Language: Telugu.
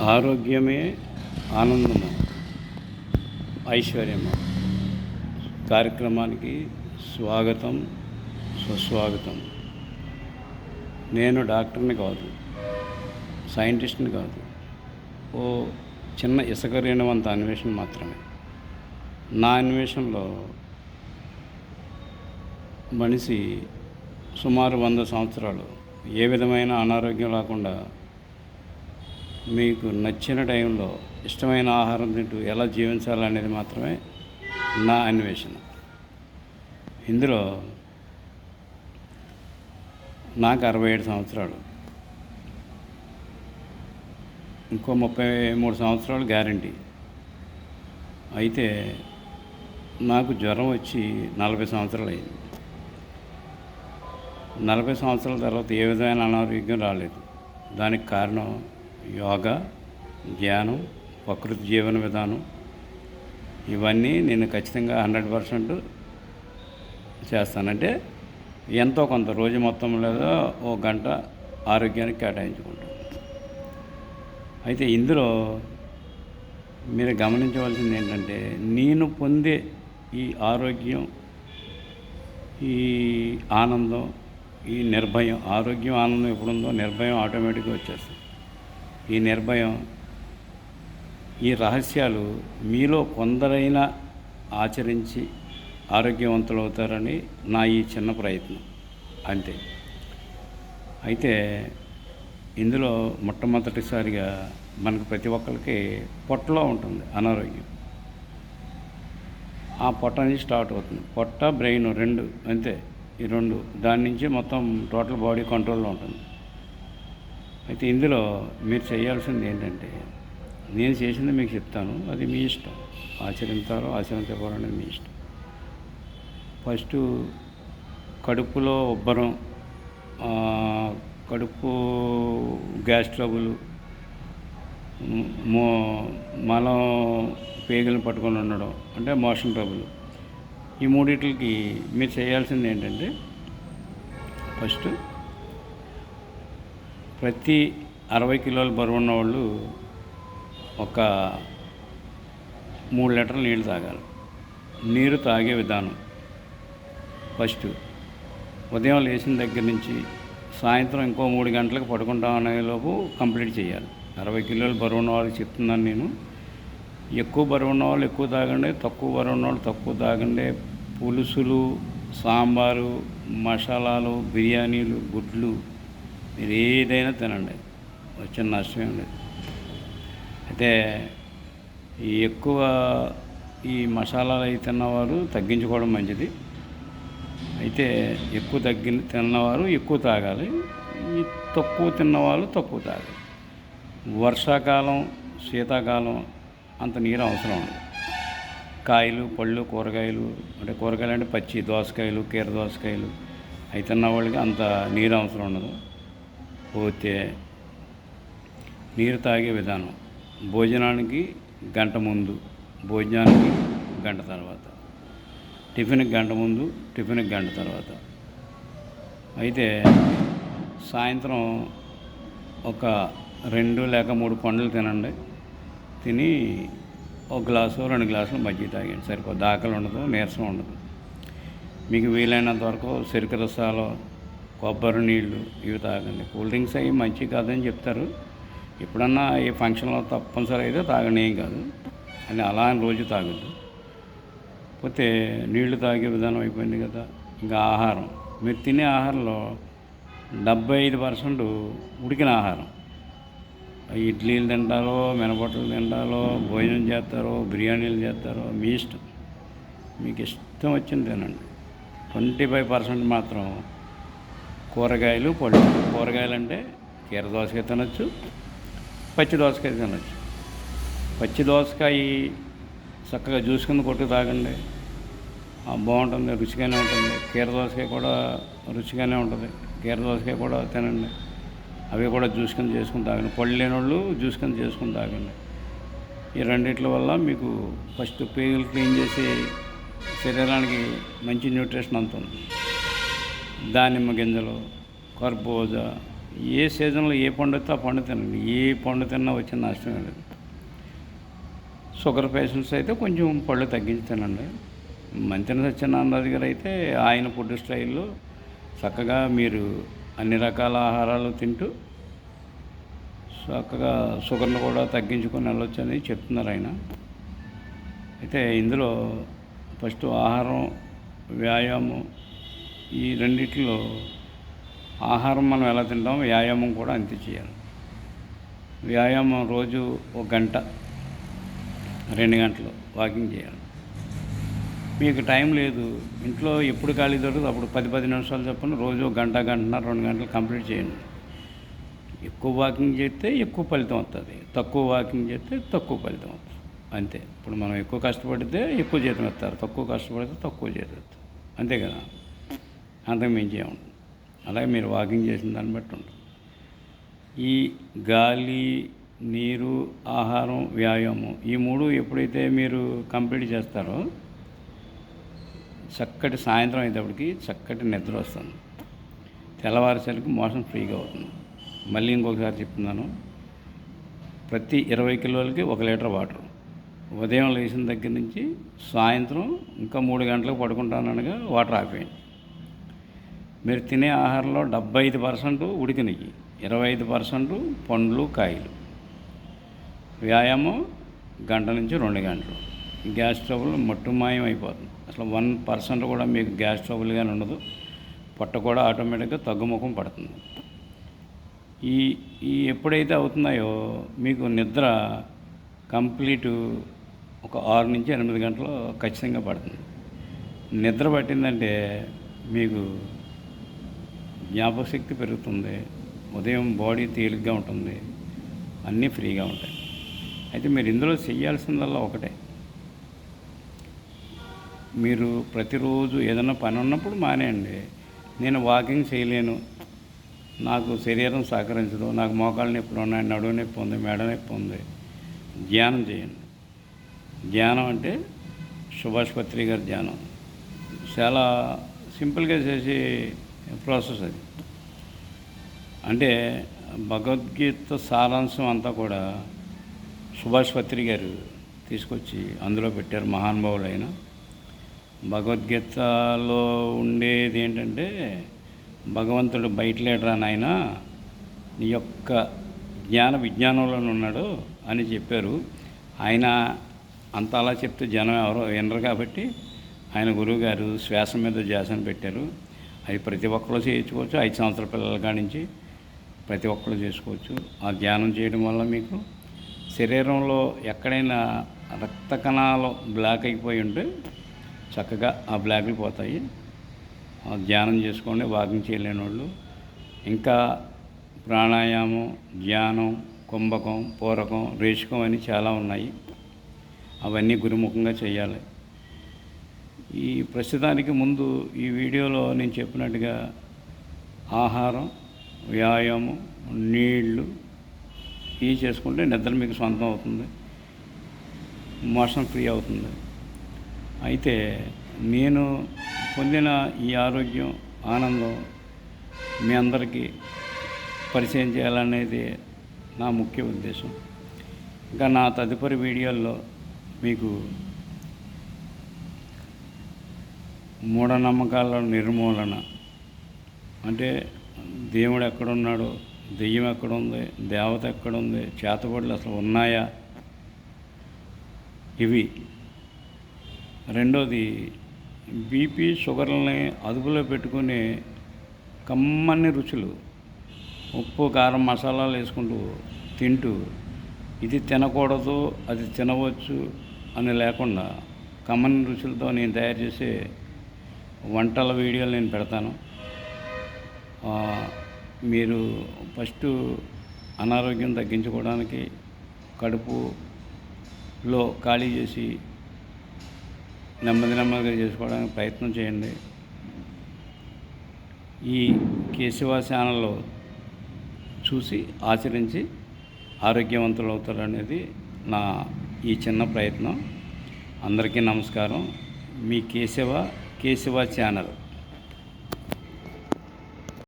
ఆరోగ్యమే ఆనందము ఐశ్వర్యము. కార్యక్రమానికి స్వాగతం సుస్వాగతం నేను డాక్టర్ని కాదు సైంటిస్ట్ని కాదు. ఓ చిన్న ఇసుక రేణువంత అన్వేషణ మాత్రమే. నా అన్వేషణలో మనిషి సుమారు వంద సంవత్సరాలు ఏ విధమైన అనారోగ్యం రాకుండా మీకు నచ్చిన టైంలో ఇష్టమైన ఆహారం తింటూ ఎలా జీవించాలనేది మాత్రమే నా అన్వేషణ. ఇందులో నాకు అరవై ఏడు సంవత్సరాలు. ఇంకో ముప్పై మూడు సంవత్సరాలు గ్యారంటీ. అయితే నాకు జ్వరం వచ్చి నలభై సంవత్సరాలు అయింది. నలభై సంవత్సరాల తర్వాత ఏ విధమైన అనారోగ్యం రాలేదు. దానికి కారణం యోగా ధ్యానం ప్రకృతి జీవన విధానం ఇవన్నీ నేను ఖచ్చితంగా హండ్రెడ్ పర్సెంట్ చేస్తానంటే ఎంతో కొంత రోజు మొత్తం లేదా ఓ గంట ఆరోగ్యానికి కేటాయించుకుంటాను. అయితే ఇందులో మీరు గమనించవలసింది ఏంటంటే నేను పొందే ఈ ఆరోగ్యం ఈ ఆనందం ఈ నిర్భయం ఆరోగ్యం ఆనందం ఎప్పుడుందో నిర్భయం ఆటోమేటిక్గా వచ్చేస్తుంది. ఈ నిర్భయం ఈ రహస్యాలు మీలో కొందరైనా ఆచరించి ఆరోగ్యవంతులు అవుతారని నా ఈ చిన్న ప్రయత్నం. అంతే. అయితే ఇందులో మొట్టమొదటిసారిగా మనకు ప్రతి ఒక్కరికి పొట్టలో ఉంటుంది అనారోగ్యం. ఆ పొట్ట నుంచి స్టార్ట్ అవుతుంది. పొట్ట బ్రెయిన్ రెండు అంతే. ఈ రెండు దాని నుంచి మొత్తం టోటల్ బాడీ కంట్రోల్లో ఉంటుంది. అయితే ఇందులో మీరు చేయాల్సింది ఏంటంటే నేను చేసింది మీకు చెప్తాను అది మీ ఇష్టం. ఆచరించాలో ఆచరించకూడదు మీ ఇష్టం. ఫస్ట్ కడుపులో ఉబ్బరం కడుపు గ్యాస్ ట్రబుల్ మో మలం పేగులను పట్టుకొని ఉండడం అంటే మోషన్ ట్రబుల్. ఈ మూడిట్లకి మీరు చేయాల్సింది ఏంటంటే ఫస్ట్ ప్రతి అరవై కిలోల బరువు ఉన్న వాళ్ళు ఒక మూడు లీటర్లు నీళ్ళు తాగాలి. నీరు తాగే విధానం. ఫస్ట్ ఉదయం లేచిన దగ్గర నుంచి సాయంత్రం ఇంకో మూడు గంటలకు పడుకుంటాం అనేలోపు కంప్లీట్ చేయాలి. అరవై కిలోలు బరువు ఉన్న వాళ్ళకి చెప్తున్నాను నేను. ఎక్కువ బరువు ఉన్న వాళ్ళు ఎక్కువ తాగండి తక్కువ బరువు ఉన్న వాళ్ళు తక్కువ తాగండి. పులుసులు సాంబారు మసాలాలు బిర్యానీలు గుడ్లు మీరు ఏదైనా తినండి. వచ్చిన నష్టం లేదు. అయితే ఈ ఎక్కువ ఈ మసాలాలు అవి తిన్నవారు తగ్గించుకోవడం మంచిది. అయితే ఎక్కువ తగ్గి తిన్నవారు ఎక్కువ తాగాలి. ఈ తక్కువ తిన్నవాళ్ళు తక్కువ తాగాలి. వర్షాకాలం శీతాకాలం అంత నీరు అవసరం ఉండదు. కాయలు పళ్ళు కూరగాయలు అంటే కూరగాయలు అంటే పచ్చి దోసకాయలు కీర దోసకాయలు అవి తిన్న వాళ్ళకి అంత నీరు అవసరం ఉండదు. పోతే నీరు తాగే విధానం భోజనానికి గంట ముందు భోజనానికి గంట తర్వాత. టిఫిన్కి గంట ముందు టిఫిన్కి గంట తర్వాత. అయితే సాయంత్రం ఒక రెండు లేక మూడు పండ్లు తినండి. తిని ఒక గ్లాసు రెండు గ్లాసులు మజ్జిగ తాగండి సరిపో దాఖలు ఉండదు నీరసం ఉండదు. మీకు వీలైనంత వరకు చెరుకు రసాలు కొబ్బరి నీళ్ళు ఇవి తాగండి. కూల్ డ్రింక్స్ అవి మంచివి కాదని చెప్తారు. ఎప్పుడన్నా ఏ ఫంక్షన్లో తప్పనిసరి అయితే తాగండి ఏం కాదు. అని అలా అని రోజు తాగద్దు. పోతే నీళ్ళు తాగే విధానం అయిపోయింది కదా. ఇంకా ఆహారం. మీరు తినే ఆహారంలో డెబ్బై ఐదు పర్సెంట్ ఉడికిన ఆహారం. ఇడ్లీలు తింటారో మినపట్లు తింటారో భోజనం చేస్తారో బిర్యానీలు చేస్తారో మీ ఇష్టం. మీకు ఇష్టం వచ్చింది తినండి. ట్వంటీ ఫైవ్ పర్సెంట్ మాత్రం కూరగాయలు పళ్ళు కూరగాయలు అంటే కీర దోసకాయ తినచ్చు పచ్చి దోసకాయ తినచ్చు. పచ్చి దోసకాయ చక్కగా జ్యూస్ కింద కొట్టి తాగండి. బాగుంటుంది రుచిగానే ఉంటుంది. కీర దోసకాయ కూడా రుచిగానే ఉంటుంది. కీర దోసకాయ కూడా తినండి. అవి కూడా జ్యూస్ కింద చేసుకుని తాగండి. పళ్ళు లేని వాళ్ళు జ్యూస్ కింద చేసుకుని తాగండి. ఈ రెండిట్ల వల్ల మీకు ఫస్ట్ పేగులు క్లీన్ చేసి శరీరానికి మంచి న్యూట్రిషన్ అందుతుంది. దానిమ్మ గింజలు కర్బూజా ఏ సీజన్లో ఏ పండు వస్తే ఆ పండు తినండి. ఏ పండు తిన్నా వచ్చిన నష్టం లేదు. షుగర్ పేషెంట్స్ అయితే కొంచెం పళ్ళు తగ్గించి తినండి. మంచిన సత్యనారాయణ గారు అయితే ఆయన ఫుడ్ స్టైల్లో చక్కగా మీరు అన్ని రకాల ఆహారాలు తింటూ చక్కగా షుగర్ను కూడా తగ్గించుకొని వెళ్ళొచ్చు అని చెప్తున్నారు ఆయన. అయితే ఇందులో ఫస్ట్ ఆహారం వ్యాయామం ఈ రెండిట్లో ఆహారం మనం ఎలా తింటాం వ్యాయామం కూడా అంతే చేయాలి. వ్యాయామం రోజు ఒక గంట రెండు గంటలు వాకింగ్ చేయాలి. మీకు టైం లేదు ఇంట్లో ఎప్పుడు ఖాళీ దొరుకుతుంది అప్పుడు పది పది నిమిషాలు చెప్పండి రోజు ఒక గంట గంటన్నర రెండు గంటలు కంప్లీట్ చేయండి. ఎక్కువ వాకింగ్ చేస్తే ఎక్కువ ఫలితం వస్తుంది. తక్కువ వాకింగ్ చేస్తే తక్కువ ఫలితం వస్తుంది. అంతే. ఇప్పుడు మనం ఎక్కువ కష్టపడితే ఎక్కువ జీతం ఇస్తారు. తక్కువ కష్టపడితే తక్కువ జీతం ఇస్తారు. అంతే కదా? అంతకు మించి ఏముంటుంది అలాగే మీరు వాకింగ్ చేసిన దాన్ని బట్టి ఉంటుంది ఈ గాలి నీరు ఆహారం వ్యాయామం ఈ మూడు ఎప్పుడైతే మీరు కంప్లీట్ చేస్తారో చక్కటి సాయంత్రం అయ్యేటప్పటికి చక్కటి నిద్ర వస్తుంది. తెల్లవారుసరికి మోషన్ ఫ్రీగా అవుతుంది. మళ్ళీ ఇంకొకసారి చెప్తున్నాను. ప్రతి ఇరవై కిలోలకి ఒక లీటర్ వాటర్. ఉదయం లేచిన దగ్గర నుంచి సాయంత్రం ఇంకా మూడు గంటలకు పడుకుంటానగా వాటర్ ఆపేయండి. మీరు తినే ఆహారంలో డెబ్బై ఐదు పర్సెంట్ ఉడికినవి ఇరవై ఐదు పర్సెంట్ పండ్లు కాయలు. వ్యాయామం గంట నుంచి రెండు గంటలు. గ్యాస్ ట్రబుల్ మట్టుమాయం అయిపోతుంది. అసలు వన్ పర్సెంట్ కూడా మీకు గ్యాస్ ట్రబుల్ కానీ ఉండదు. పొట్ట కూడా ఆటోమేటిక్గా తగ్గుముఖం పడుతుంది. ఈ ఈ ఎప్పుడైతే అవుతున్నాయో మీకు నిద్ర కంప్లీట్ ఒక ఆరు నుంచి ఎనిమిది గంటలు ఖచ్చితంగా పడుతుంది. నిద్ర పట్టిందంటే మీకు జ్ఞాపకశక్తి పెరుగుతుంది ఉదయం బాడీ తేలిగ్గా ఉంటుంది అన్నీ ఫ్రీగా ఉంటాయి. అయితే మీరు ఇందులో చేయాల్సిందల్లా ఒకటే. మీరు ప్రతిరోజు ఏదైనా పని ఉన్నప్పుడు మానేయండి. నేను వాకింగ్ చేయలేను. నాకు శరీరం సహకరించదు. నాకు మోకాళ్ళ నొప్పులు ఉన్నాయి నడువు నొప్పి ఉంది మెడ నొప్పి ఉంది. ధ్యానం చేయండి. ధ్యానం అంటే సుభాష్ పత్రి గారి ధ్యానం. చాలా సింపుల్గా చేసి ప్రాసెస్ అది. అంటే భగవద్గీత సారాంశం అంతా కూడా సుభాష్ పత్రి గారు తీసుకొచ్చి అందులో పెట్టారు మహానుభావులైన. భగవద్గీతలో ఉండేది ఏంటంటే భగవంతుడు బయట లేడరా నాయన నీ యొక్క జ్ఞాన విజ్ఞానంలో ఉన్నాడు అని చెప్పారు. ఆయన అంత అలా చెప్తే జనం ఎవరో వినరు కాబట్టి ఆయన గురువు గారు శ్వాస మీద ధ్యాసను పెట్టారు. అవి ప్రతి ఒక్కరు చేయించుకోవచ్చు. ఐదు సంవత్సరాల పిల్లల కానించి నుంచి ప్రతి ఒక్కరు చేసుకోవచ్చు. ఆ ధ్యానం చేయడం వల్ల మీకు శరీరంలో ఎక్కడైనా రక్త కణాలు బ్లాక్ అయిపోయి ఉంటే చక్కగా ఆ బ్లాక్లు పోతాయి. ఆ ధ్యానం చేసుకోండి వాకింగ్ చేయలేని వాళ్ళు. ఇంకా ప్రాణాయామం ధ్యానం కుంభకం పూరకం రేషకం అని చాలా ఉన్నాయి. అవన్నీ గురుముఖంగా చేయాలి. ఈ ప్రస్తుతానికి ముందు ఈ వీడియోలో నేను చెప్పినట్టుగా ఆహారం వ్యాయామం నీళ్ళు ఇవి చేసుకుంటే నిద్ర మీకు సొంతం అవుతుంది మోషన్ ఫ్రీ అవుతుంది. అయితే నేను పొందిన ఈ ఆరోగ్యం ఆనందం మీ అందరికీ పరిచయం చేయాలనేది నా ముఖ్య ఉద్దేశం. ఇంకా నా తదుపరి వీడియోల్లో మీకు మూఢనమ్మకాల నిర్మూలన. అంటే దేవుడు ఎక్కడున్నాడు దెయ్యం ఎక్కడుంది దేవత ఎక్కడుంది చేతబడులు అసలు ఉన్నాయా? ఇవి. రెండోది బీపీ షుగర్లని అదుపులో పెట్టుకునే కమ్మని రుచులు ఉప్పు కారం మసాలాలు వేసుకుంటూ తింటూ ఇది తినకూడదు అది తినవచ్చు అని లేకుండా కమ్మని రుచులతో నేను తయారు చేసే వంటల వీడియోలు నేను పెడతాను. మీరు ఫస్ట్ అనారోగ్యం తగ్గించుకోవడానికి కడుపులో ఖాళీ చేసి నెమ్మది నెమ్మదిగా చేసుకోవడానికి ప్రయత్నం చేయండి. ఈ కేశవ ఛానల్లో చూసి ఆచరించి ఆరోగ్యవంతులు అవుతారు అనేది నా ఈ చిన్న ప్రయత్నం. అందరికీ నమస్కారం. మీ కేశవ కేశవ ఛానల్.